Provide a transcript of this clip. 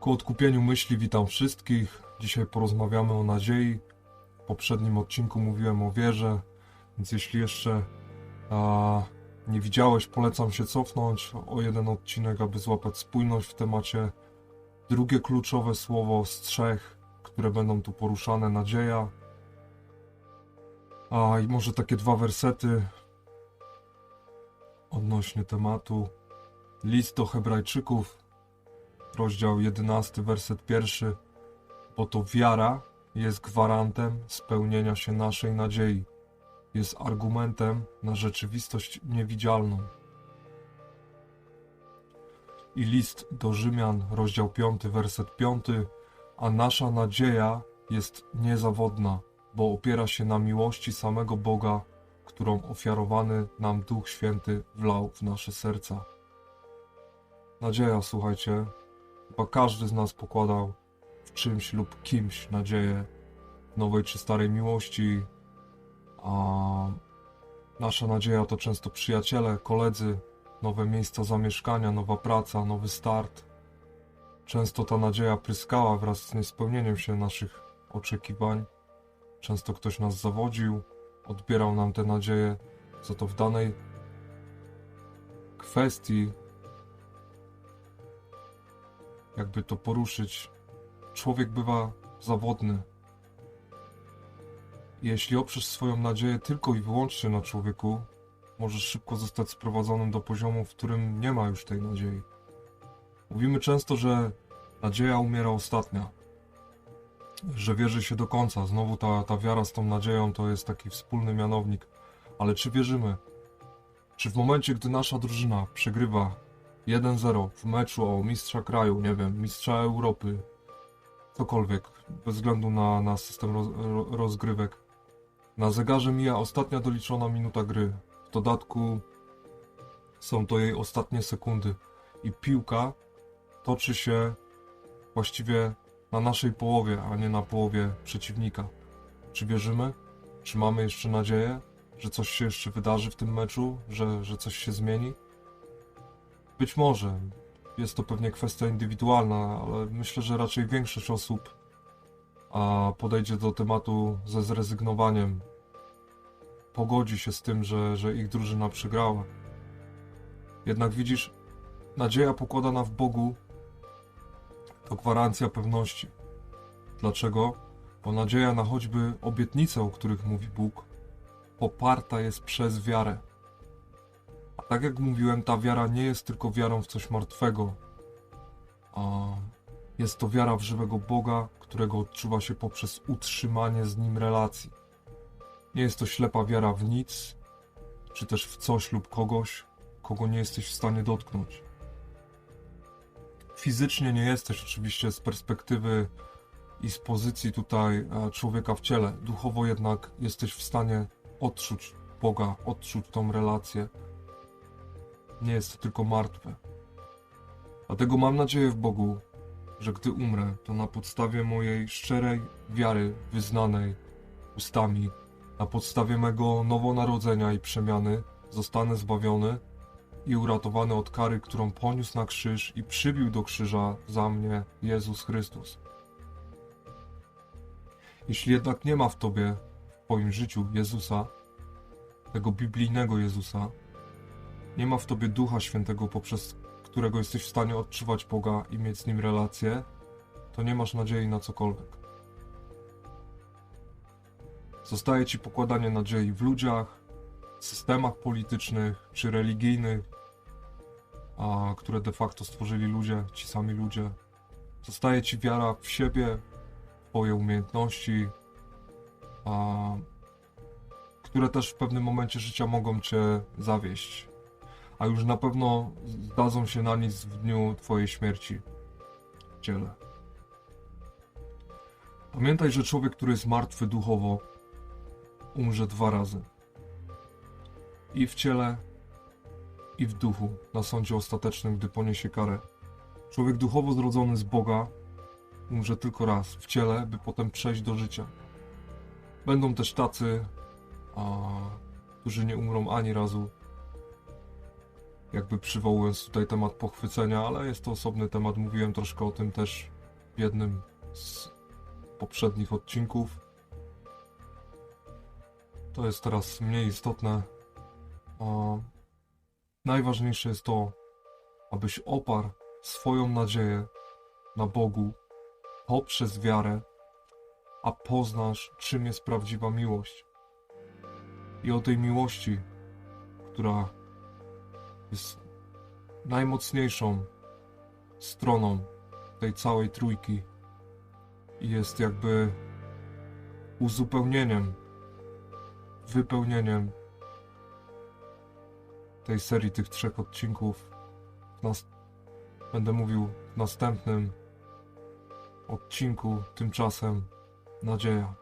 Ku odkupieniu myśli witam wszystkich. Dzisiaj porozmawiamy o nadziei. W poprzednim odcinku mówiłem o wierze, więc jeśli jeszcze a, nie widziałeś, polecam się cofnąć o jeden odcinek, aby złapać spójność w temacie. Drugie kluczowe słowo z trzech, które będą tu poruszane, nadzieja. A i może takie dwa wersety odnośnie tematu. List do Hebrajczyków, rozdział 11, werset pierwszy. Bo to wiara jest gwarantem spełnienia się naszej nadziei. Jest argumentem na rzeczywistość niewidzialną. I list do Rzymian, rozdział 5, werset 5. A nasza nadzieja jest niezawodna, bo opiera się na miłości samego Boga, którą ofiarowany nam Duch Święty wlał w nasze serca. Nadzieja, słuchajcie, chyba każdy z nas pokładał w czymś lub kimś nadzieję nowej czy starej miłości, a nasza nadzieja to często przyjaciele, koledzy, nowe miejsca zamieszkania, nowa praca, nowy start. Często ta nadzieja pryskała wraz z niespełnieniem się naszych oczekiwań. Często ktoś nas zawodził, odbierał nam te nadzieje, za to w danej kwestii, jakby to poruszyć, człowiek bywa zawodny. Jeśli oprzesz swoją nadzieję tylko i wyłącznie na człowieku, możesz szybko zostać sprowadzonym do poziomu, w którym nie ma już tej nadziei. Mówimy często, że nadzieja umiera ostatnia, że wierzy się do końca. Znowu ta, ta wiara z tą nadzieją to jest taki wspólny mianownik. Ale czy wierzymy? Czy w momencie, gdy nasza drużyna przegrywa 1-0 w meczu o mistrza kraju, nie wiem, mistrza Europy, cokolwiek, bez względu na, na system roz, ro- rozgrywek, na zegarze mija ostatnia doliczona minuta gry. W dodatku są to jej ostatnie sekundy i piłka toczy się właściwie na naszej połowie, a nie na połowie przeciwnika. Czy wierzymy? Czy mamy jeszcze nadzieję, że coś się jeszcze wydarzy w tym meczu, że, że coś się zmieni? Być może. Jest to pewnie kwestia indywidualna, ale myślę, że raczej większość osób a podejdzie do tematu ze zrezygnowaniem. Pogodzi się z tym, że, że ich drużyna przegrała. Jednak widzisz, nadzieja pokładana w Bogu to gwarancja pewności. Dlaczego? Bo nadzieja na choćby obietnice, o których mówi Bóg, poparta jest przez wiarę. Tak jak mówiłem, ta wiara nie jest tylko wiarą w coś martwego, a jest to wiara w żywego Boga, którego odczuwa się poprzez utrzymanie z Nim relacji. Nie jest to ślepa wiara w nic, czy też w coś lub kogoś, kogo nie jesteś w stanie dotknąć. Fizycznie nie jesteś oczywiście z perspektywy i z pozycji tutaj e, człowieka w ciele. Duchowo jednak jesteś w stanie odczuć Boga, odczuć tą relację. Nie jest tylko martwe. Dlatego mam nadzieję w Bogu, że gdy umrę, to na podstawie mojej szczerej wiary wyznanej ustami, na podstawie mego nowonarodzenia i przemiany, zostanę zbawiony i uratowany od kary, którą poniósł na krzyż i przybił do krzyża za mnie Jezus Chrystus. Jeśli jednak nie ma w tobie, w twoim życiu Jezusa, tego biblijnego Jezusa, nie ma w tobie Ducha Świętego, poprzez którego jesteś w stanie odczuwać Boga i mieć z Nim relację, to nie masz nadziei na cokolwiek. Zostaje ci pokładanie nadziei w ludziach, systemach politycznych czy religijnych, a które de facto stworzyli ludzie, ci sami ludzie. Zostaje ci wiara w siebie, w twoje umiejętności, a, które też w pewnym momencie życia mogą cię zawieść, a już na pewno zdadzą się na nic w dniu twojej śmierci w ciele. Pamiętaj, że człowiek, który jest martwy duchowo, umrze dwa razy. I w ciele, i w duchu, na sądzie ostatecznym, gdy poniesie karę. Człowiek duchowo zrodzony z Boga umrze tylko raz w ciele, by potem przejść do życia. Będą też tacy, a, którzy nie umrą ani razu, jakby przywołując tutaj temat pochwycenia, ale jest to osobny temat. Mówiłem troszkę o tym też w jednym z poprzednich odcinków. To jest teraz mniej istotne. A najważniejsze jest to, abyś oparł swoją nadzieję na Bogu poprzez wiarę, a poznasz, czym jest prawdziwa miłość. I o tej miłości, która jest najmocniejszą stroną tej całej trójki i jest jakby uzupełnieniem, wypełnieniem tej serii tych trzech odcinków. Nas... Będę mówił w następnym odcinku, tymczasem nadzieja.